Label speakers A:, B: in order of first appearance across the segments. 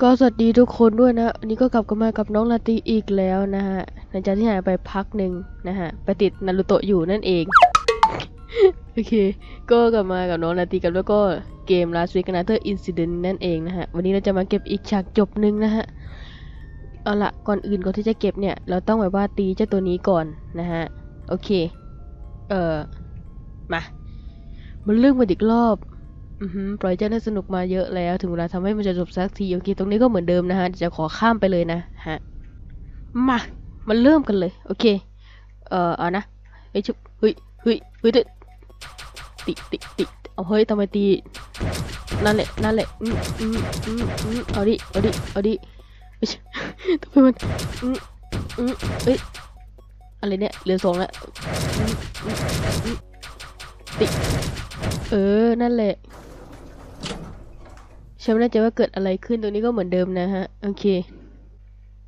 A: ก็สวัสดีทุกคนด้วยนะวันนี้ก็กลับกันมากับน้องลาตีอีกแล้วนะฮะหลังจากที่หายไปพักหนึ่งนะฮะไปติดนารูโตะอยู่นั่นเอง โอเค ก็กลับมากับน้องลาตีกันแล้วก็เกม Last Week Another Incident นั่นเองนะฮะ วันนี้เราจะมาเก็บอีกฉากจบหนึ่งนะฮะ เอาละก่อนอื่นก่อนที่จะเก็บเนี่ย เราต้องแบบว่าตีเจ้าตัวนี้ก่อนนะฮะ โอเค เอ่อ มา มันเรื่องมาอีกรอบ ปล่อยเจ้าน่าสนุกมาเยอะแล้ว ถึงเวลาทำให้มันจะจบสักทีโอเคตรงนี้ก็เหมือนเดิมนะฮะจะขอข้ามไปเลยนะฮะมามันเริ่มกันเลย โอเค เอ่อเอานะเฮ้ยชุบเฮ้ยเฮ้ยเฮ้ยเดี๋ยวติติติเอาเฮ้ยทำไมตีนั่นแหละนั่นแหละอืมอืมอืมอืมเอาดิเอาดิเอาดิเฮ้ยทำไมมันอืมอืมเอ้ยอะไรเนี่ยเหลือสองแล้วติ เออ นั่นแหละ ฉันไม่แน่ใจว่าเกิดอะไรขึ้นตรงนี้ก็เหมือนเดิมนะฮะ โอเค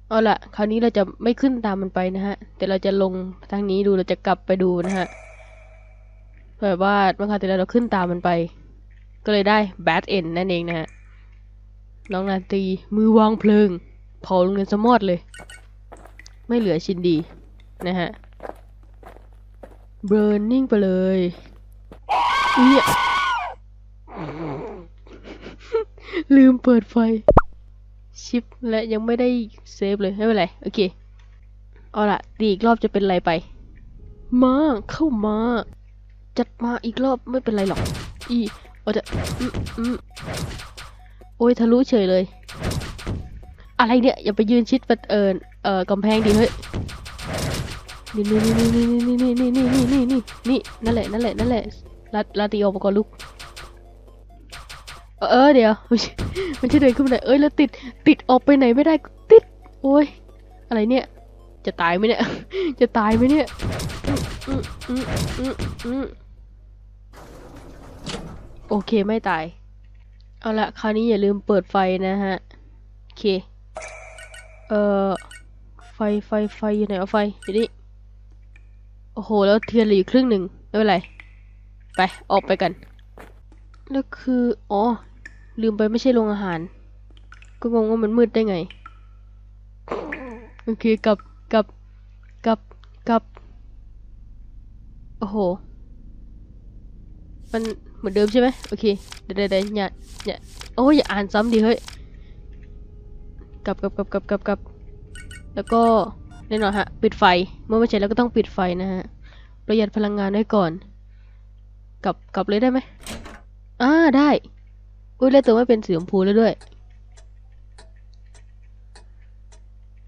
A: เอาละคราวนี้เราจะไม่ขึ้นตามมันไปนะฮะ แต่เราจะลงทางนี้ดู เราจะกลับไปดูนะฮะแบบว่าเมื่อคราวที่แล้วเราขึ้นตามมันไป ก็เลยได้ bad end นั่นเองนะฮะ น้องนาตีมือวางเพลิง เผาโรงเรียนสมอดเลย ไม่เหลือชิ้นดี นะฮะ burning ไปเลยเนี่ย ลืมเปิดไฟ ชิปและยังไม่ได้เซฟเลย ไม่เป็นไร โอเค เอาละตีอีกรอบจะเป็นไรไป มาเข้ามา จัดมาอีกรอบไม่เป็นไรหรอก อีเอาจะอืมอืมโอ้ยทะลุเฉยเลย อะไรเนี่ย อย่าไปยืนชิดประเอิญเอ่อกำแพงดิเฮ้ยนี่นี่นี่นี่นี่นี่นี่นี่นี่นี่นี่นี่นั่นแหละนั่นแหละนั่นแหละลาลาตีออกมาก่อนลูก เออเดี๋ยวมันจะเดินขึ้นไปไหนเอ้ยแล้วติดติดออกไปไหนไม่ได้ติด โอ้ยอะไรเนี่ย จะตายไหมเนี่ย จะตายไหมเนี่ยโอเคไม่ตาย เอาละคราวนี้อย่าลืมเปิดไฟนะฮะโอเค เอ่อไฟไฟไฟอยู่ไหนเอาไฟอยู่นี่โอ้โห แล้วเทียนเหลืออยู่ครึ่งหนึ่งไม่เป็นไร ไป ออกไปกัน แล้วคือ อ๋อ ลืมไปไม่ใช่โรงอาหาร ก็งงว่ามันมืดได้ไง โอเคกลับกลับกลับกลับ โอ้โห มันเหมือนเดิมใช่ไหมโอเคเดี๋ยวเดี๋ยวเดี๋ยวอย่าอย่าโอ้ยอย่าอ่านซ้ำดิเฮ้ย กลับกลับกลับกลับกลับกลับ แล้วก็แน่นอนฮะ ปิดไฟ เมื่อไม่ใช่แล้วก็ต้องปิดไฟนะฮะ ประหยัดพลังงานไว้ก่อน กลับกลับเลยได้ไหมอ่าได้ อุ้ยเลือดตัวไม่เป็นสีชมพูแล้วด้วย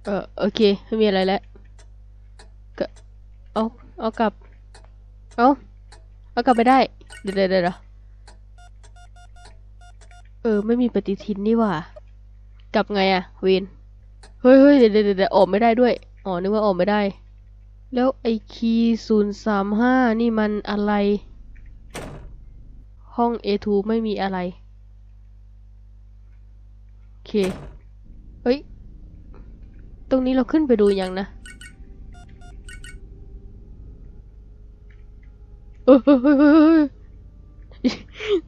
A: เออโอเค ไม่มีอะไรแล้วก็เอาเอากลับ เอาเอากลับไปได้ เดี๋ยวเดี๋ยวเออ ไม่มีปฏิทินนี่หว่า กลับไงอะเวนเฮ้ยเฮ้ยเดี๋ยวเดี๋ยวเดี๋ยวออกไม่ได้ด้วย อ๋อ นึกว่าออกไม่ได้ แล้วไอคีศูนย์สามห้านี่มันอะไร ห้อง A2 ไม่มีอะไร เค เฮ้ย ตรงนี้เราขึ้นไปดูยังนะเออ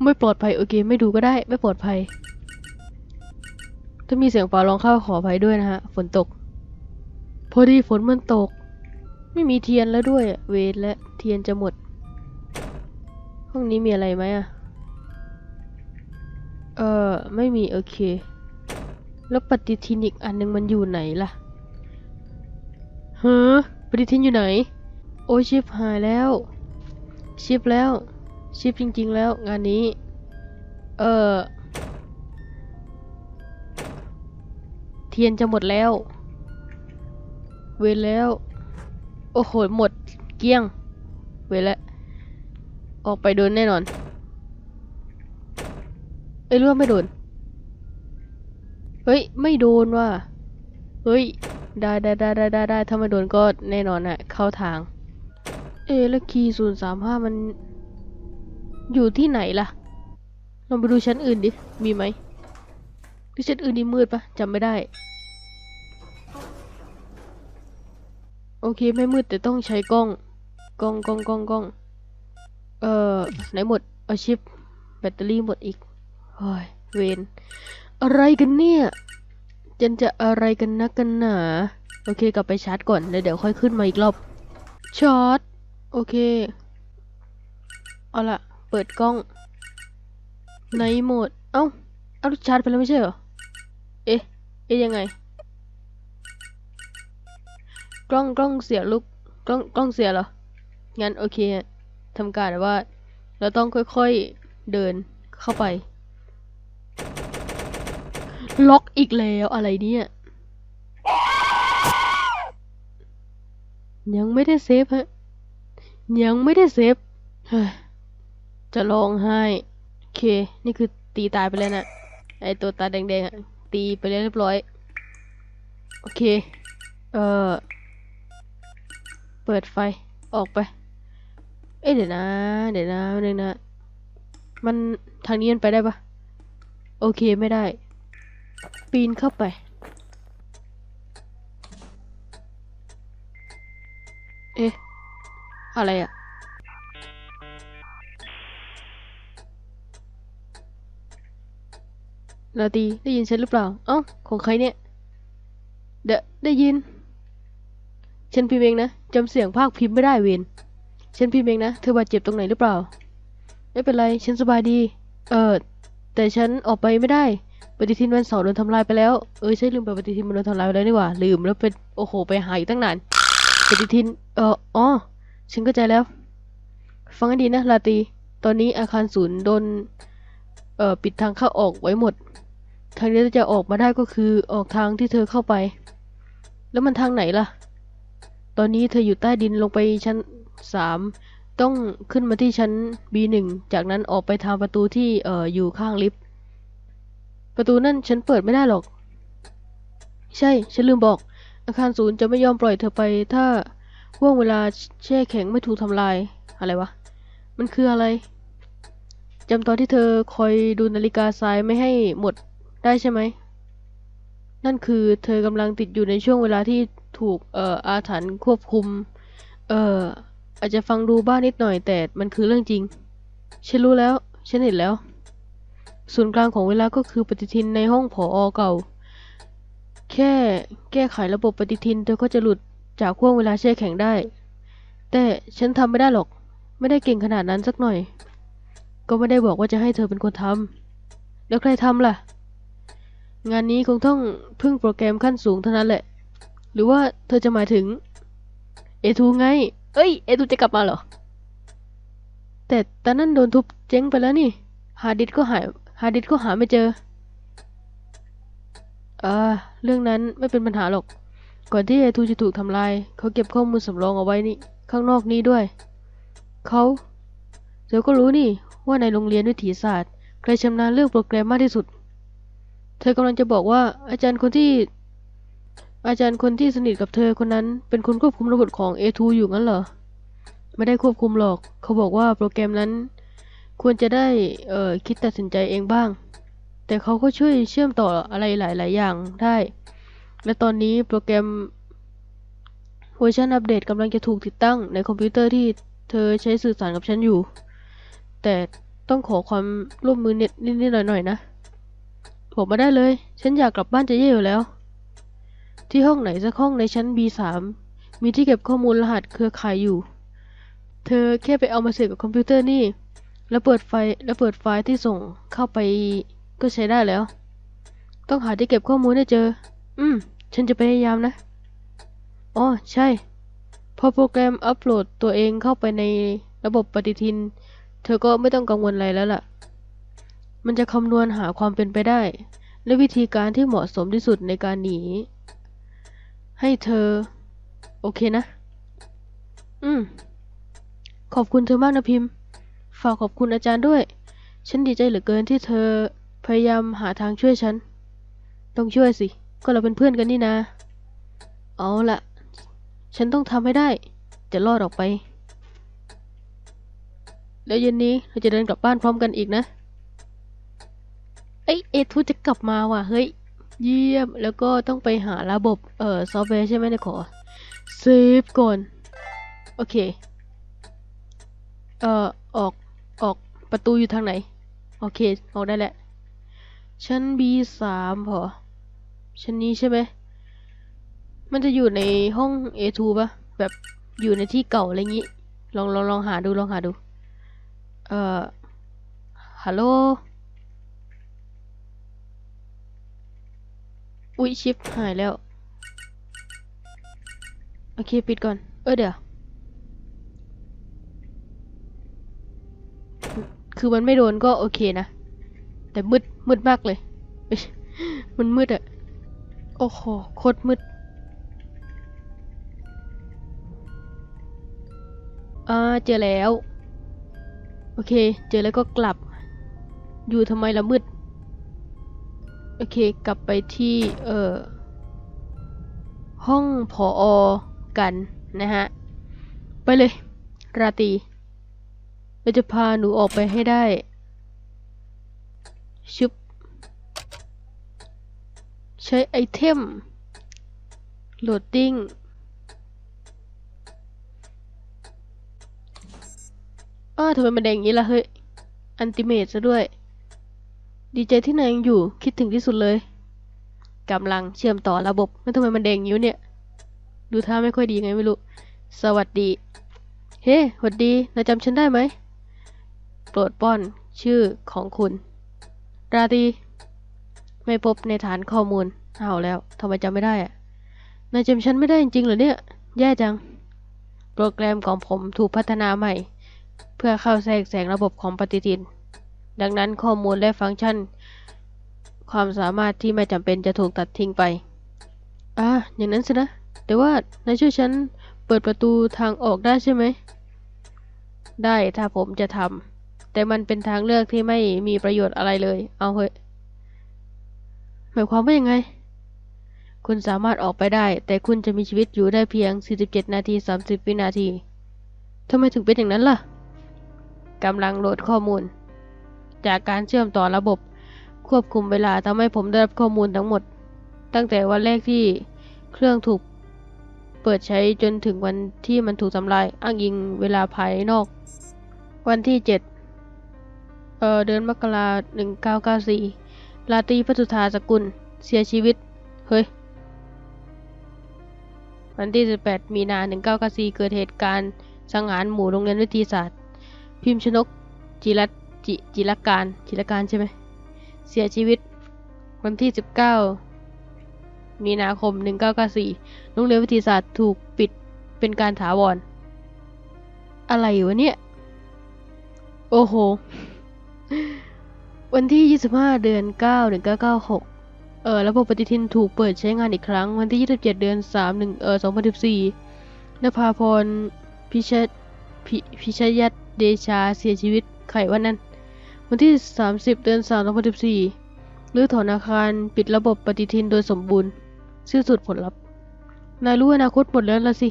A: ไม่ปลอดภัยโอเค ไม่ดูก็ได้ ไม่ปลอดภัย ถ้ามีเสียงฟ้าร้องเข้าขออภัยด้วยนะฮะ ฝนตก พอดีฝนมันตก ไม่มีเทียนแล้วด้วย เวทและเทียนจะหมด ห้องนี้มีอะไรไหมอะเออ ไม่มี โอเค แล้วปฏิทินอีกอันหนึ่งมันอยู่ไหนล่ะฮะปฏิทินอยู่ไหน โอ้ยชิปหายแล้ว ชิปแล้ว ชิปจริง ๆ แล้วงานนี้ เออเทียนจะหมดแล้ว เวรแล้ว โอ้โห หมดเกลี้ยง เวรแล้วออกไปเดินแน่นอน เอ้ยรือว่าไม่โดน เฮ้ย ไม่โดนว่ะ เฮ้ย ได้ได้ได้ได้ได้ได้ถ้าไม่โดนก็แน่นอนอะเข้าทาง เอะแล้วคีย์ศูนย์สามห้ามัน อยู่ที่ไหนล่ะ ลองไปดูชั้นอื่นดิ มีไหมที่ชั้นอื่นนี่มืดปะจำไม่ได้ โอเคไม่มืดแต่ต้องใช้กล้อง กล้องกล้องกล้องกล้อง เอ่อ ไหนหมด เอาชิป แบตเตอรี่หมดอีกโอ้ยเวน อะไรกันเนี่ยจันจะอะไรกันนักกันหนา โอเค กลับไปชาร์จก่อนแล้วเดี๋ยวค่อยขึ้นมาอีกรอบชาร์จโอเค เอาละเปิดกล้อง ในโหมด เอ้า เอาชาร์จไปแล้วไม่ใช่เหรอ เอ๊ะ เอ๊ะยังไง กล้องกล้องเสียลูก กล้องกล้องเสียเหรอ งั้นโอเคทำการว่า เราต้องค่อยๆเดินเข้าไป ล็อกอีกแล้วอะไรเนี่ย ยังไม่ได้เซฟฮะ ยังไม่ได้เซฟจะร้องไห้ โอเค นี่คือตีตายไปแล้วนะไอตัวตาแดงๆอะตีไปเรียบร้อย โอเค เอ่อ เปิดไฟออกไป เอ้ยเดี๋ยวนะ เดี๋ยวนะเดี๋ยวนะ มันทางนี้มันไปได้ปะโอเคไม่ได้ ปีนเข้าไป เอ๊ะ อะไรอะลาตีได้ยินฉันหรือเปล่า เอ้า ของใครเนี่ย เดะได้ยิน ฉันพิมพ์เองนะจำเสียงภาคพิมพ์ไม่ได้เวนฉันพิมพ์เองนะ เธอบาดเจ็บตรงไหนหรือเปล่า ไม่เป็นไร ฉันสบายดี เออ แต่ฉันออกไปไม่ได้ ปฏิทินวันเสาร์โดนทำลายไปแล้ว เออใช่ลืมไปปฏิทินมันโดนทำลายไปแล้วนี่หว่า ลืมแล้วเป็นโอ้โห ไปหาอีกตั้งนาน ปฏิทิน เอออ๋อ ฉันเข้าใจแล้ว ฟังให้ดีนะลาตี ตอนนี้อาคารศูนย์โดน เอ่อ ปิดทางเข้าออกไว้หมด ทางเดียวที่จะออกมาได้ก็คือออกทางที่เธอเข้าไป แล้วมันทางไหนล่ะ ตอนนี้เธออยู่ใต้ดินลงไปชั้นสามต้องขึ้นมาที่ชั้น B1 จากนั้นออกไปทางประตูที่ เอ่อ อยู่ข้างลิฟต์ ประตูนั่นฉันเปิดไม่ได้หรอก ใช่ ฉันลืมบอก อาคารศูนย์จะไม่ยอมปล่อยเธอไป ถ้าห่วงเวลาแช่แข็งไม่ถูกทำลาย อะไรวะ มันคืออะไรจำตอนที่เธอคอยดูนาฬิกาทรายไม่ให้หมดได้ใช่ไหม นั่นคือเธอกำลังติดอยู่ในช่วงเวลาที่ถูกเอ่ออาถรรพ์ควบคุม เอ่ออาจจะฟังดูบ้านิดหน่อยแต่มันคือเรื่องจริง ฉันรู้แล้ว ฉันเห็นแล้ว ศูนย์กลางของเวลาก็คือปฏิทินในห้องผออเก่า แค่แก้ไขระบบปฏิทินเธอก็จะหลุดจากห่วงเวลาแช่แข็งได้ แต่ฉันทำไม่ได้หรอก ไม่ได้เก่งขนาดนั้นสักหน่อย ก็ไม่ได้บอกว่าจะให้เธอเป็นคนทำแล้วใครทำล่ะ งานนี้คงต้องพึ่งโปรแกรมขั้นสูงเท่านั้นแหละ หรือว่าเธอจะหมายถึง เอทูไง เอ้ย เอทูจะกลับมาเหรอ แต่ตอนนั้นโดนทุบเจ๊งไปแล้วนี่ ฮาร์ดดิสก็หาย ฮาร์ดดิสก์ก็หาไม่เจอ เอ่าเรื่องนั้นไม่เป็นปัญหาหรอก ก่อนที่เอทูจะถูกทำลาย เขาเก็บข้อมูลสำรองเอาไว้นี่ ข้างนอกนี้ด้วย เขาเธอก็รู้นี่ ว่าในโรงเรียนวิถีศาสตร์ ใครชำนาญเรื่องโปรแกรมมากที่สุด เธอกำลังจะบอกว่า อาจารย์คนที่ อาจารย์คนที่สนิทกับเธอคนนั้น เป็นคนควบคุมระบบของ A2 อยู่งั้นเหรอ ไม่ได้ควบคุมหรอก เขาบอกว่าโปรแกรมนั้น ควรจะได้เอ่อคิดตัดสินใจเองบ้าง แต่เขาก็ช่วยเชื่อมต่ออะไรหลาย ๆ อย่างได้ และตอนนี้โปรแกรมเวอร์ชันอัปเดตกำลังจะถูกติดตั้งในคอมพิวเตอร์ที่เธอใช้สื่อสารกับฉันอยู่ แต่ต้องขอความร่วมมือนิดนิดหน่อยๆนะ ผมมาได้เลย ฉันอยากกลับบ้านจะเย่อยู่แล้ว ที่ห้องไหนสักห้องในชั้น B3 มีที่เก็บข้อมูลรหัสเครือข่ายอยู่ เธอแค่ไปเอามาเสียบกับคอมพิวเตอร์นี่ แล้วเปิดไฟแล้วเปิดไฟล์ที่ส่งเข้าไปก็ใช้ได้แล้ว ต้องหาที่เก็บข้อมูลให้เจอ อืม ฉันจะพยายามนะ อ๋อ ใช่ พอโปรแกรมอัปโหลดตัวเองเข้าไปในระบบปฏิทิน เธอก็ไม่ต้องกังวลอะไรแล้วล่ะ มันจะคำนวณหาความเป็นไปได้ และวิธีการที่เหมาะสมที่สุดในการหนี ให้เธอ โอเคนะ อืม ขอบคุณเธอมากนะพิมพ์ ฝากขอบคุณอาจารย์ด้วย ฉันดีใจเหลือเกินที่เธอพยายามหาทางช่วยฉัน ต้องช่วยสิ ก็เราเป็นเพื่อนกันนี่นะ เอาละฉันต้องทำให้ได้ จะรอดออกไป แล้วเย็นนี้เราจะเดินกลับบ้านพร้อมกันอีกนะเอ้ยเอทูจะกลับมาว่ะ เฮ้ย เยี่ยม แล้วก็ต้องไปหาระบบ เอ่อ ซอฟต์แวร์ใช่ไหมนะขอเซฟก่อน โอเค เอ่อ ออก ออกประตูอยู่ทางไหน โอเค ออกได้แหล้วชั้น B สามพอ ชั้นนี้ใช่ไหม มันจะอยู่ในห้อง A2 ปะแบบอยู่ในที่เก่าอะไรงี้ ลองลองลองหาดูลองหาดู เอ่อ ฮัลโหล อุ๊ยชิปหายแล้ว โอเค ปิดก่อน เออเดี๋ยว คือมันไม่โดนก็โอเคนะ แต่มืดมืดมากเลย มันมืดอะโอ้โหโคตรมืดอ่าเจอแล้ว โอเค เจอแล้วก็กลับ อยู่ทำไมละมืด โอเค กลับไปที่ เอ่อ ห้องผออกันนะฮะ ไปเลย ราตรี เราจะพาหนูออกไปให้ได้ ชุบ ใช้ไอเทม โหลดดิ้ง อ้าวทำไมมันแดงอย่างนี้ล่ะเฮ้ย อันติเมตซะด้วย ดีใจที่นายยังอยู่ คิดถึงที่สุดเลย กำลังเชื่อมต่อระบบ แล้วทำไมมันแดงอย่างนี้เนี่ย ดูท่าไม่ค่อยดีไงไม่รู้ สวัสดี เฮ้สวัสดีนายจำฉันได้ไหม โปรดป้อนชื่อของคุณ ราตรีไม่พบในฐานข้อมูลเอาแล้วทำไมจำไม่ได้อะนายจำฉันไม่ได้จริงๆเหรอเนี่ย แย่จัง โปรแกรมของผมถูกพัฒนาใหม่ เพื่อเข้าแทรกแซงระบบของปฏิทิน ดังนั้นข้อมูลและฟังก์ชัน ความสามารถที่ไม่จำเป็นจะถูกตัดทิ้งไปอ่าอย่างนั้นสินะ แต่ว่านายช่วยฉันเปิดประตูทางออกได้ใช่ไหม ได้ถ้าผมจะทำ แต่มันเป็นทางเลือกที่ไม่มีประโยชน์อะไรเลย เอาเถอะหมายความว่ายังไง คุณสามารถออกไปได้ แต่คุณจะมีชีวิตอยู่ได้เพียง 47 นาที 30 วินาที ทำไมถึงเป็นอย่างนั้นล่ะ กำลังโหลดข้อมูล จากการเชื่อมต่อระบบ ควบคุมเวลาทำให้ผมได้รับข้อมูลทั้งหมด ตั้งแต่วันแรกที่เครื่องถูกเปิดใช้จนถึงวันที่มันถูกทำลาย อ้างอิงเวลาภายนอก วันที่ 7 เอ่อเดือนมกราหนึ่งเก้าเก้าสี่ลาตรีพัทุธาสกุล เสียชีวิต เฮ้ย วันที่ 18 มีนา1994 เกิดเหตุการณ์สังหารหมู่โรงเรียนวิทยาศาสตร์ พิมพ์ชนก จิรัตจิจิรการ จิรการใช่ไหม เสียชีวิต วันที่ 19 มีนาคม 1994 โรงเรียนวิทยาศาสตร์ถูกปิดเป็นการถาวร อะไรวะเนี่ย โอ้โห วันที่ 25 เดือน 9 1996 เออระบบปฏิทินถูกเปิดใช้งานอีกครั้ง วันที่ 27 เดือน 3 1 เออ2014นภาพรพิชยพิพิชยัตเดชาเสียชีวิตไขวันนั้น วันที่ 30 เดือน 3 2014รื้อถอนอาคารปิดระบบปฏิทินโดยสมบูรณ์สิ้นสุดผลลัพธ์ นายรู้อนาคตหมดแล้วละสิ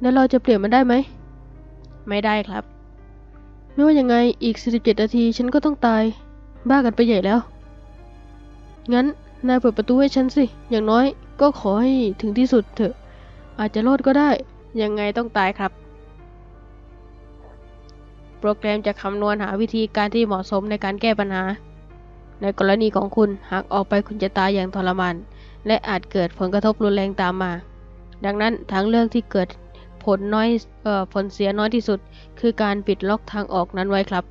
A: แล้วเราจะเปลี่ยนมันได้ไหม ไม่ได้ครับ ไม่ว่ายังไงอีก 47 นาทีฉันก็ต้องตาย บ้ากันไปใหญ่แล้ว งั้นนายเปิดประตูให้ฉันสิ อย่างน้อยก็ขอให้ถึงที่สุดเถอะ อาจจะรอดก็ได้ ยังไงต้องตายครับ โปรแกรมจะคำนวณหาวิธีการที่เหมาะสมในการแก้ปัญหา ในกรณีของคุณหากออกไปคุณจะตายอย่างทรมาน และอาจเกิดผลกระทบรุนแรงตามมา ดังนั้นทางเลือกที่เกิด ผลน้อยเอ่อผลเสียน้อยที่สุด คือการปิดล็อกทางออกนั้นไว้ครับ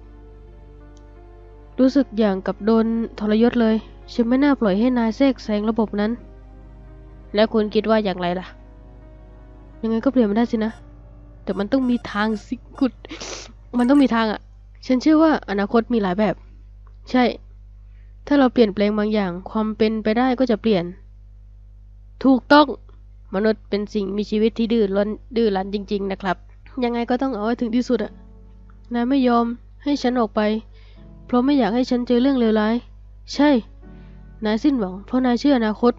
A: รู้สึกอย่างกับโดนทรยศเลย ฉันไม่น่าปล่อยให้นายแทรกแซงระบบนั้น แล้วคุณคิดว่าอย่างไรล่ะ ยังไงก็เปลี่ยนไม่ได้สินะ แต่มันต้องมีทางสิกุดมันต้องมีทางอะ่ะ ฉันเชื่อว่าอนาคตมีหลายแบบ ใช่ ถ้าเราเปลี่ยนแปลงบางอย่าง ความเป็นไปได้ก็จะเปลี่ยน ถูกต้อง มนุษย์เป็นสิ่งมีชีวิตที่ดื้อรั้นดื้อรั้นจริง ๆ นะครับ ยังไงก็ต้องเอาให้ถึงที่สุดอะนายไม่ยอมให้ฉันออกไป เพราะไม่อยากให้ฉันเจอเรื่องเลวร้าย ใช่ นายสิ้นหวัง เพราะนายเชื่ออนาคต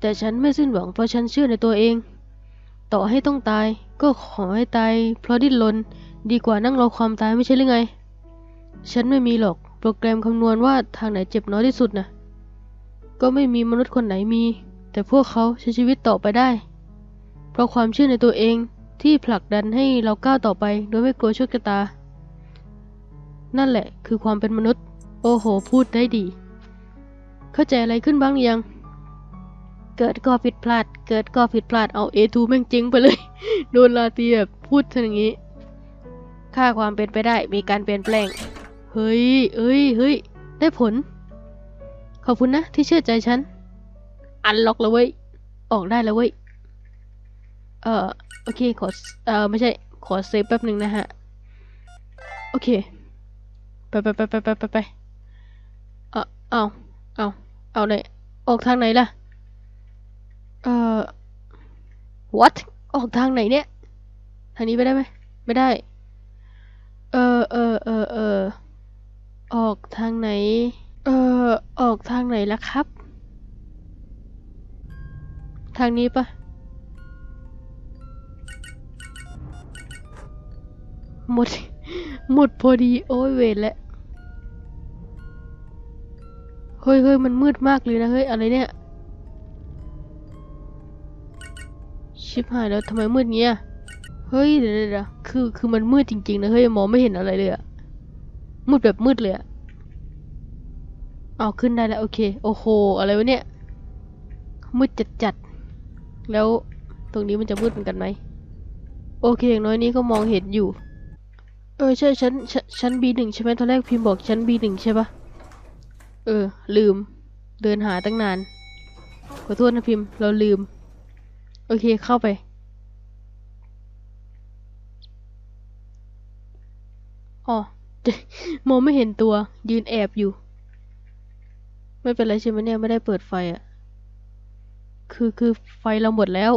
A: แต่ฉันไม่สิ้นหวัง เพราะฉันเชื่อในตัวเอง ต่อให้ต้องตาย ก็ขอให้ตาย เพราะดิ้นรนดีกว่านั่งรอความตายไม่ใช่หรือไง ฉันไม่มีหรอก โปรแกรมคำนวณว่าทางไหนเจ็บน้อยที่สุดนะก็ไม่มีมนุษย์คนไหนมี แต่พวกเขาใช้ชีวิตต่อไปได้ เพราะความเชื่อในตัวเองที่ผลักดันให้เราก้าวต่อไปโดยไม่กลัวโชคชะตา นั่นแหละคือความเป็นมนุษย์ โอ้โห พูดได้ดี เข้าใจอะไรขึ้นบ้างยัง เกิดก็ผิดพลาด เกิดก็ผิดพลาดเอา A2 แม่งจริงไปเลย โดนลาเตีแบพูดอย่างนี้ ค่าความเป็นไปได้มีการเปลี่ยนแปลง เฮ้ย เอ้ย เฮ้ย ได้ผล ขอบคุณนะที่เชื่อใจฉัน อันล็อกแล้วเว้ย ออกได้แล้วเว้ย เอ่อโอเคขอเอ่อไม่ใช่ ขอเซฟแป๊บหนึ่งนะฮะ โอเค ไปไปไปไปไปไปไปเอ่อเอาเอาเอาไหนออกทางไหนล่ะ เอ่อ what ออกทางไหนเนี่ย ทางนี้ไปได้ไหม ไม่ได้ เออเออเออเออออกทางไหน เออออกทางไหนล่ะครับ ทางนี้ปะหมด หมดพอดี โอ้ยเวรแล้วเฮ้ยเฮ้ยมันมืดมากเลยนะเฮ้ยอะไรเนี่ย ชิบหายแล้วทำไมมืดเงี้ยเฮ้ยเดี๋ยวเดี๋ยวคือคือมันมืดจริงๆนะเฮ้ยมองไม่เห็นอะไรเลยอะมืดแบบมืดเลยอะเอาขึ้นได้แล้วโอเค โอ้โห อะไรวะเนี่ยมืดจัดจัด แล้วตรงนี้มันจะมืดเหมือนกันไหม โอเคอย่างน้อยนี้ก็มองเห็นอยู่ เออใช่ฉันฉันชั้น B1 ใช่ไหมตอนแรกพิมพ์บอกชั้น B1 ใช่ปะเออ ลืม เดินหาตั้งนาน ขอโทษนะพิมพ์ เราลืม โอเคเข้าไป อ๋อมองไม่เห็นตัวยืนแอบอยู่ ไม่เป็นไรใช่ไหมเนี่ย ไม่ได้เปิดไฟอะ คือคือไฟเราหมดแล้ว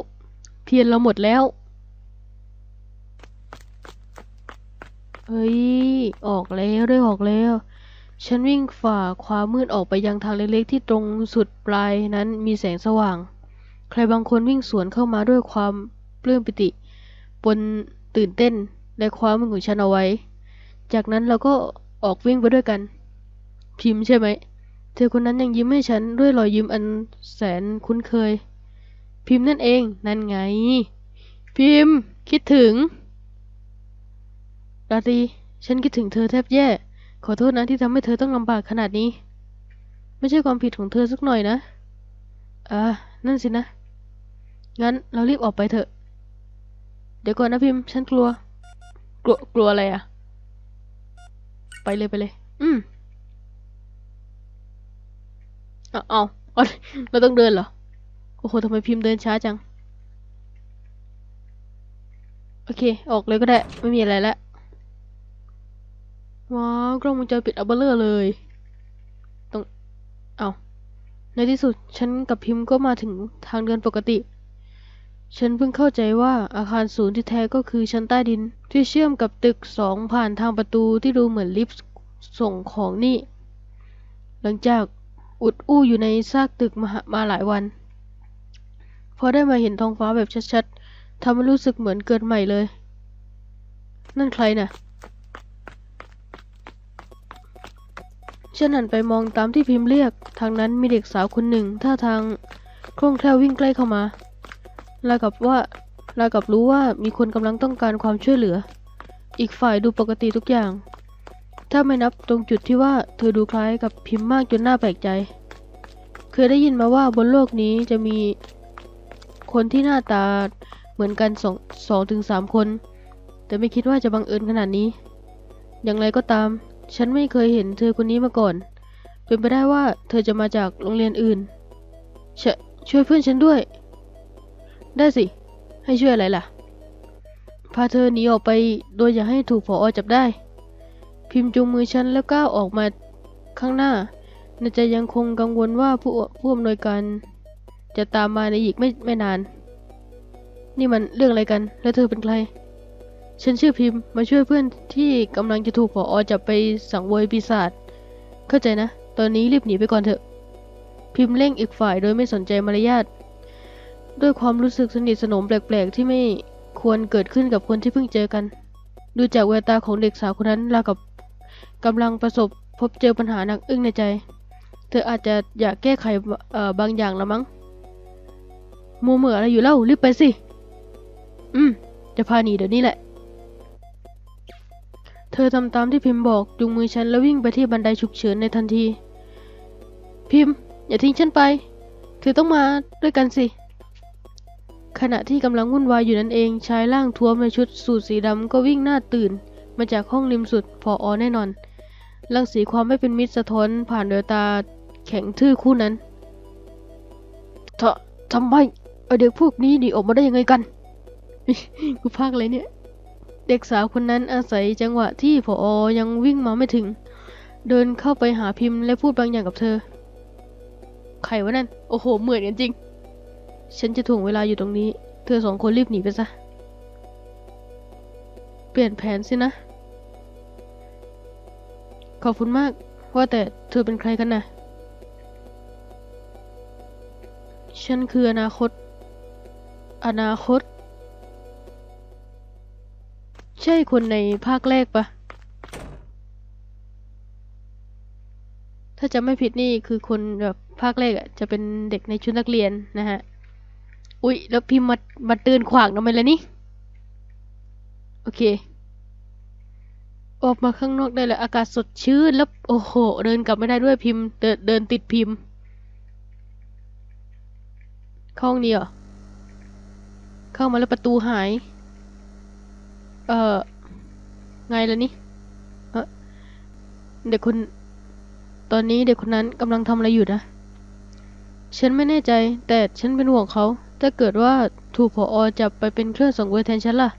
A: เทียนเราหมดแล้ว เฮ้ย ออกแล้วได้ออกแล้ว ฉันวิ่งฝ่าความมืดออกไปยังทางเล็กๆที่ตรงสุดปลายนั้นมีแสงสว่าง ใครบางคนวิ่งสวนเข้ามาด้วยความปลื้มปิติปนตื่นเต้นและคว้ามือของฉันเอาไว้ จากนั้นเราก็ออกวิ่งไปด้วยกัน พิมพ์ใช่ไหม เธอคนนั้นยังยิ้มให้ฉันด้วยรอยยิ้มอันแสนคุ้นเคย พิมพ์นั่นเอง นั่นไง พิมพ์ คิดถึงราตรีฉันคิดถึงเธอแทบแย่ ขอโทษนะที่ทำให้เธอต้องลำบากขนาดนี้ ไม่ใช่ความผิดของเธอสักหน่อยนะ อ่า นั่นสินะ งั้นเรารีบออกไปเถอะ เดี๋ยวก่อนนะพิมพ์ ฉันกลัว กลัว กลัวอะไรอะไปเลยไปเลย อืม เอาเอาเราต้องเดินเหรอ โอ้โหทำไมพิมพ์เดินช้าจัง โอเค ออกเลยก็ได้ ไม่มีอะไรแล้ว ว้าว กล้องวงจรปิดอัลเบลเลอร์เลยตรงเอาในที่สุด ฉันกับพิมพ์ก็มาถึงทางเดินปกติ ฉันเพิ่งเข้าใจว่าอาคารศูนย์ที่แท้ก็คือชั้นใต้ดิน ที่เชื่อมกับตึกสองผ่านทางประตูที่ดูเหมือนลิฟต์ส่งของนี่ หลังจาก อุดอู้อยู่ในซากตึกมาหามาหลายวัน พอได้มาเห็นท้องฟ้าแบบชัดๆทำให้รู้สึกเหมือนเกิดใหม่เลย นั่นใครน่ะฉันหันไปมองตามที่พิมพ์เรียก ทางนั้นมีเด็กสาวคนหนึ่งท่าทางคล่องแคล่ววิ่งใกล้เข้ามา ราวกับว่าราวกับรู้ว่ามีคนกำลังต้องการความช่วยเหลือ อีกฝ่ายดูปกติทุกอย่าง ถ้าไม่นับตรงจุดที่ว่าเธอดูคล้ายกับพิมพ์มากจนน่าแปลกใจ เคยได้ยินมาว่าบนโลกนี้จะมีคนที่หน้าตาเหมือนกันสองสองถึงสามคน แต่ไม่คิดว่าจะบังเอิญขนาดนี้ อย่างไรก็ตาม ฉันไม่เคยเห็นเธอคนนี้มาก่อน เป็นไปได้ว่าเธอจะมาจากโรงเรียนอื่นชช่วยเพื่อนฉันด้วย ได้สิ ให้ช่วยอะไรล่ะ พาเธอหนีออกไปโดยอย่าให้ถูกผออจับได้ พิมพ์จูงมือฉันแล้วก้าวออกมาข้างหน้าในใจยังคงกังวลว่าผู้ผู้อำนวยการจะตามมาในอีกไม่ไม่นาน นี่มันเรื่องอะไรกัน แล้วเธอเป็นใคร ฉันชื่อพิมพ์มาช่วยเพื่อนที่กำลังจะถูกผออจับไปสังเวยปีศาจ เข้าใจนะ ตอนนี้รีบหนีไปก่อนเถอะ พิมพ์เร่งอีกฝ่ายโดยไม่สนใจมารยาท ด้วยความรู้สึกสนิทสนมแปลกๆ ที่ไม่ควรเกิดขึ้นกับคนที่เพิ่งเจอกัน ดูจากแววตาของเด็กสาวคนนั้นราวกับ กำลังประสบพบเจอปัญหาหนักอึ้งในใจ เธออาจจะอยากแก้ไขบางอย่างละมั้งมัวเหม่ออะไรอยู่เล่ารีบไปสิ อืม จะพาหนีเดี๋ยวนี้แหละ เธอทำตามที่พิมพ์บอกจูงมือฉันแล้ววิ่งไปที่บันไดฉุกเฉินในทันที พิมพ์ อย่าทิ้งฉันไป เธอต้องมาด้วยกันสิ ขณะที่กำลังวุ่นวายอยู่นั่นเองชายร่างท้วมในชุดสูทสีดำก็วิ่งหน้าตื่น มาจากห้องริมสุดพออแน่นอน รังสีความไม่เป็นมิตรสะท้อนผ่านดวงตาแข็งทื่อคู่นั้นททำไมไอเด็กพวกนี้หนีออกมาได้ยังไงกัน กูพากเลยเนี่ย เด็กสาวคนนั้นอาศัยจังหวะที่พออยังวิ่งมาไม่ถึง เดินเข้าไปหาพิมพ์และพูดบางอย่างกับเธอ ใครวะนั่น โอ้โห เหมือนกันจริง ฉันจะถ่วงเวลาอยู่ตรงนี้ เธอสองคนรีบหนีไปซะ เปลี่ยนแผนสินะ ขอบคุณมาก ว่าแต่เธอเป็นใครกันนะฉันคืออนาคต อนาคต ใช่คนในภาคแรกปะ ถ้าจะไม่ผิดนี่คือคนแบบภาคแรกอะจะเป็นเด็กในชุดนักเรียนนะฮะ อุ๊ย แล้วพิมมามาตื่นขวางทำไมล่ะนี่ โอเค ออกมาข้างนอกได้แล้วอากาศสดชื่นแล้วโอ้โห เดินกลับไม่ได้ด้วยพิมพ์ เดินเดินติดพิมพ์ห้องนี้เหรอเข้ามาแล้วประตูหาย เอ่อ ไงล่ะนี่เด็กคน ตอนนี้เด็กคนนั้นกำลังทำอะไรอยู่นะ ฉันไม่แน่ใจ แต่ฉันเป็นห่วงเขา ถ้าเกิดว่าถูกผออจับไปเป็นเครื่องสังเวยแทนฉันล่ะ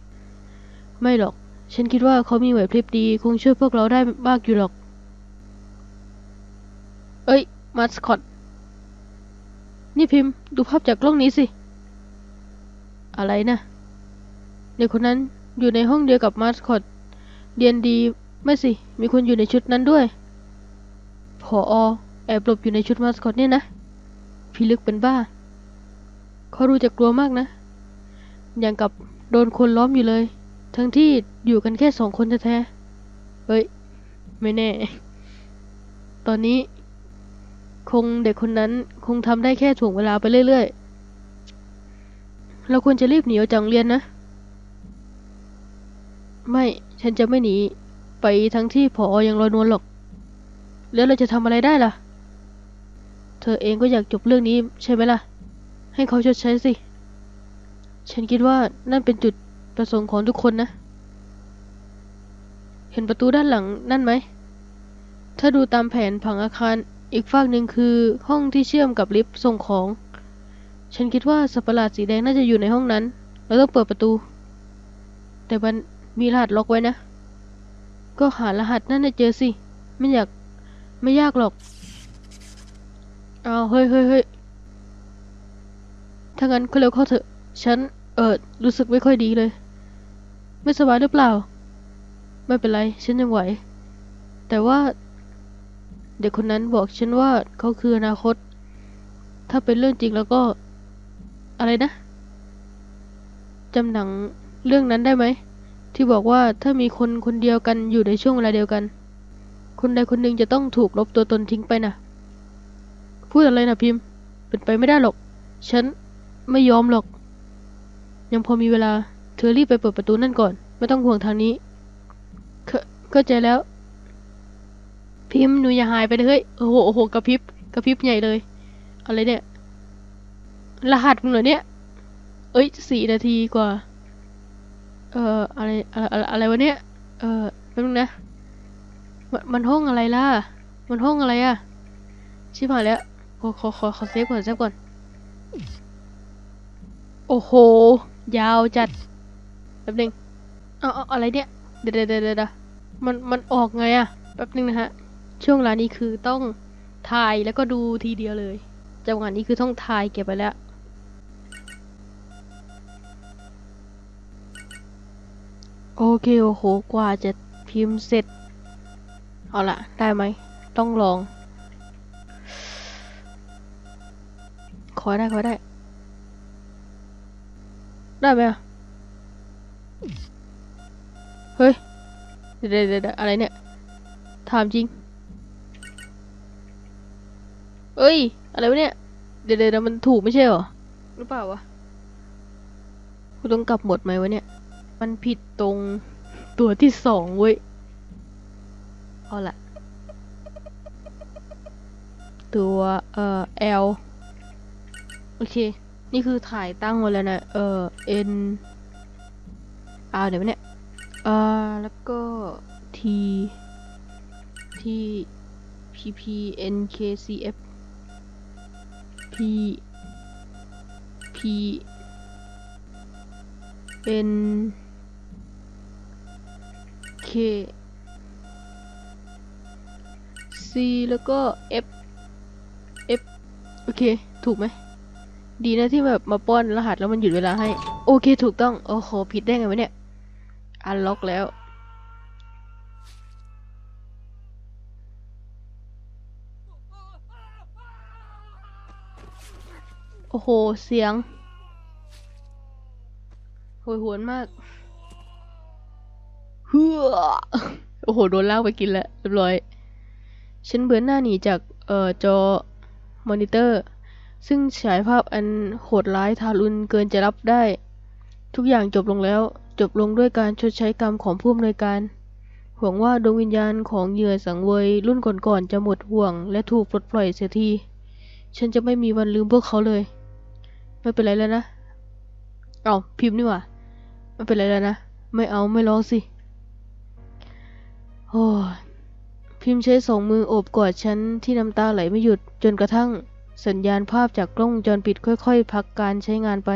A: ไม่หรอก ฉันคิดว่าเขามีไหวพริบดี คงช่วยพวกเราได้มากอยู่หรอก เอ้ย มาสคอต นี่พิมพ์ดูภาพจากกล้องนี้สิ อะไรนะ เด็กคนนั้นอยู่ในห้องเดียวกับมาสคอต เดียนดี ไม่สิ มีคนอยู่ในชุดนั้นด้วยผออแอบหลบอยู่ในชุดมาสคอตเนี่ยนะ พี่ลึกเป็นบ้า เขารู้จักกลัวมากนะ อย่างกับโดนคนล้อมอยู่เลย ทั้งที่อยู่กันแค่สองคนแท้ๆเฮ้ย ไม่แน่ ตอนนี้ คงเด็กคนนั้นคงทำได้แค่ถ่วงเวลาไปเรื่อยๆ เราควรจะรีบหนีออกจากโรงเรียนนะ ไม่ฉันจะไม่หนี ไปทั้งที่ผออยังรอนวลหรอก แล้วเราจะทำอะไรได้ล่ะ เธอเองก็อยากจบเรื่องนี้ใช่ไหมล่ะ ให้เขาชดใช้สิ ฉันคิดว่านั่นเป็นจุด ประสงค์ของทุกคนนะ เห็นประตูด้านหลังนั่นไหม ถ้าดูตามแผนผังอาคารอีกฝากหนึ่งคือห้องที่เชื่อมกับลิฟต์ส่งของ ฉันคิดว่าสัตว์ประหลาดสีแดงน่าจะอยู่ในห้องนั้น เราต้องเปิดประตู แต่มันมีรหัสล็อกไว้นะ ก็หารหัสนั่นให้เจอสิ ไม่อยากไม่ยากหรอก เอาเฮ้ยเฮ้ยเฮ้ยถ้างั้นก็เร็วเข้าเถอะ ฉัน เออรู้สึกไม่ค่อยดีเลย ไม่สบายหรือเปล่า ไม่เป็นไร ฉันยังไหว แต่ว่า เด็กคนนั้นบอกฉันว่าเขาคืออนาคต ถ้าเป็นเรื่องจริงแล้วก็ อะไรนะจำหนังเรื่องนั้นได้ไหม ที่บอกว่าถ้ามีคนคนเดียวกันอยู่ในช่วงเวลาเดียวกัน คนใดคนหนึ่งจะต้องถูกลบตัวตนทิ้งไปนะพูดอะไรนะพิมพ์ เป็นไปไม่ได้หรอก ฉันไม่ยอมหรอก ยังพอมีเวลา ธอรีบไปเปิดประตูนั่นก่อน ไม่ต้องห่วงทางนี้เข้าใจแล้ว พิมพ์หนูอย่าหายไปเลย โอ้โหโอ้โหกระพริบกระพริบใหญ่เลย อะไรเนี่ย รหัสมึงเหรอเนี่ย เอ้ยสี่นาทีกว่า เอ่ออะไรอะไรอะไรวะเนี่ย เอ่อแป๊บนึงนะมมันห้องอะไรล่ะ มันห้องอะไรอะชิบหายแล้ว ขอขอขอขอเซฟก่อนเซฟก่อน โอ้โห ยาวจัด แป๊บนึงเอาเอาอะไรเนี่ย เดี๋ยวเดี๋ยวเดี๋ยวมันมันออกไงอะแป๊บนึงนะฮะ ช่วงเวลานี้คือต้องถ่ายแล้วก็ดูทีเดียวเลย จังหวะนี้คือต้องถ่ายเก็บไปแล้วโอเคโอ้โหกว่าจะพิมพ์เสร็จ เอาละได้ไหม ต้องลอง ขอได้ขอได้ ได้ไหมอะ ฮ้ย เดี๋ยวเดี๋ยวเดะอะไรเนี่ย ถามจริง เอ้ย อะไรวะเนี่ย เดี๋ยวเดี๋ยวมันถูกไม่ใช่เหรอ หรือเปล่าวะกูต้องกลับหมดไหมวะเนี่ย มันผิดตรงตัวที่สองเว้ย เอาละตัวเอ่อ L โอเค นี่คือถ่ายตั้งไว้แล้วนะ เอ่อ N อ่าเดี๋ยวเนี่ย อ่าแล้วก็ T T P P N K C F P P N K C แล้วก็ F F โอเค ถูกไหม ดีนะที่แบบมาป้อนรหัสแล้วมันหยุดเวลาให้ โอเค ถูกต้อง โอ้โห ผิดได้ไงวะเนี่ย อันล็อกแล้ว โอ้โห เสียงโหยหวนมากเฮือโอ้โห โดนลากไปกินแล้วเรียบร้อย ฉันเบือนหน้าหนีจาก เอ่อ จอ มอนิเตอร์ ซึ่งฉายภาพอันโหดร้ายทารุณเกินจะรับได้ ทุกอย่างจบลงแล้ว จบลงด้วยการชดใช้กรรมของผู้อำนวยการหวังว่าดวงวิญญาณของเหยื่อสังเวยรุ่นก่อนๆจะหมดห่วง และถูกปลดปล่อยเสียที ฉันจะไม่มีวันลืมพวกเขาเลย ไม่เป็นไรแล้วนะ เอาพิมพ์นี่ว่าไม่เป็นไรแล้วนะ ไม่เอาไม่ร้องสิ โอ้พิมพ์ใช้สองมือโอบกอดฉันที่น้ำตาไหลไม่หยุดจนกระทั่ง สัญญาณภาพจากกล้องวงจรปิดค่อย ๆ พักการใช้งานไป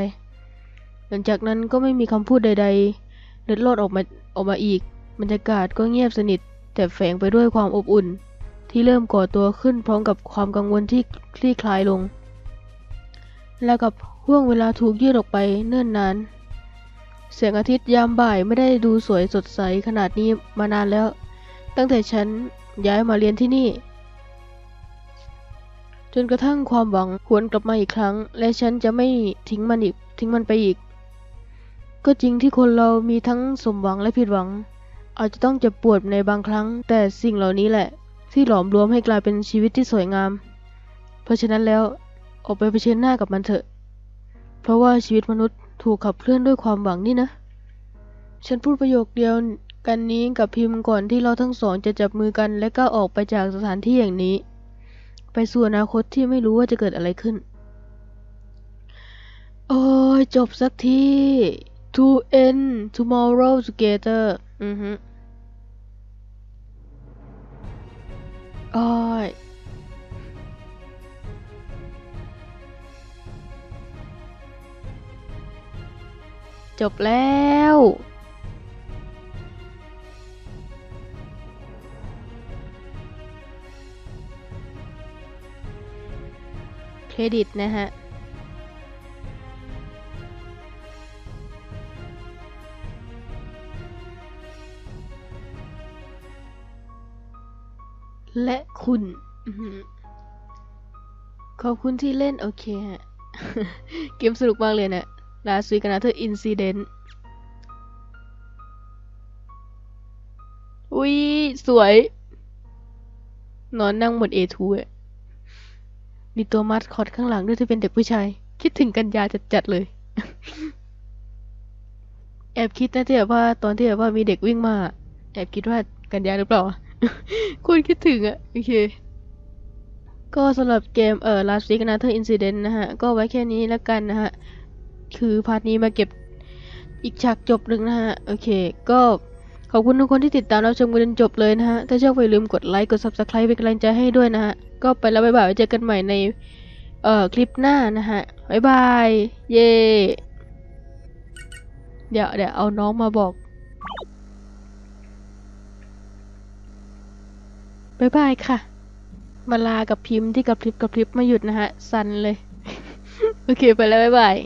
A: หลังจากนั้นก็ไม่มีคำพูดใด ๆ เล็ดลอดออกมาออกมาอีก บรรยากาศก็เงียบสนิท แต่แฝงไปด้วยความอบอุ่น ที่เริ่มก่อตัวขึ้นพร้อมกับความกังวลที่คลี่คลายลง แล้วกับห่วงเวลาถูกยืดออกไปเนิ่นนานแสงอาทิตย์ยามบ่ายไม่ได้ดูสวยสดใสขนาดนี้มานานแล้ว ตั้งแต่ฉันย้ายมาเรียนที่นี่ จนกระทั่งความหวังหวนกลับมาอีกครั้ง และฉันจะไม่ทิ้งมันอีกทิ้งมันไปอีก ก็จริงที่คนเรามีทั้งสมหวังและผิดหวัง อาจจะต้องเจ็บปวดในบางครั้ง แต่สิ่งเหล่านี้แหละ ที่หลอมรวมให้กลายเป็นชีวิตที่สวยงาม เพราะฉะนั้นแล้วออกไปเผชิญหน้ากับมันเถอะ เพราะว่าชีวิตมนุษย์ถูกขับเคลื่อนด้วยความหวังนี่นะ ฉันพูดประโยคเดียวกันนี้กับพิมพ์ก่อนที่เราทั้งสองจะจับมือกันและก้าวออกไปจากสถานที่อย่างนี้ ไปสู่อนาคตที่ไม่รู้ว่าจะเกิดอะไรขึ้น โอ้ยจบสักที to end tomorrow together อือฮึโอ้ยจบแล้ว เครดิตนะฮะ และคุณขอบคุณที่เล่น โอเคฮะ เกมสนุกมากเลยเนะ Last week another incident อุ้ย สวย นอนนั่งหมด A2 อะมีตัวมัดคอดข้างหลังด้วยที่เป็นเด็กผู้ชาย คิดถึงกันยาจัดๆเลย แอบคิดนะที่แบบว่าตอนที่แบบว่ามีเด็กวิ่งมา แอบคิดว่ากันยาหรือเปล่า คุณคิดถึงอะโอเค ก็สำหรับเกมเอ่อ Last Week Another Incident นะฮะ ก็ไว้แค่นี้แล้วกันนะฮะ คือพาร์ทนี้มาเก็บอีกฉากจบหนึ่งนะฮะ โอเค ก็ขอบคุณทุกคนที่ติดตามเรับชมกันจนจบเลยนะฮะ ถ้าชอบอย่าลืมกดไลค์ กด Subscribe เป็นกำลังใจให้ด้วยนะฮะ ก็ไปแล้วบ๊ายบายไว้เจอกันใหม่ในเอ่อคลิปหน้านะฮะบ๊ายบาย เย่เดี๋ยวเดี๋ยวเอาน้องมาบอก บ๊ายบายค่ะ มาลากับพิมพ์ที่กับพริบกับพริบไม่หยุดนะฮะ สั่นเลย โอเคไปแล้วบ๊ายบาย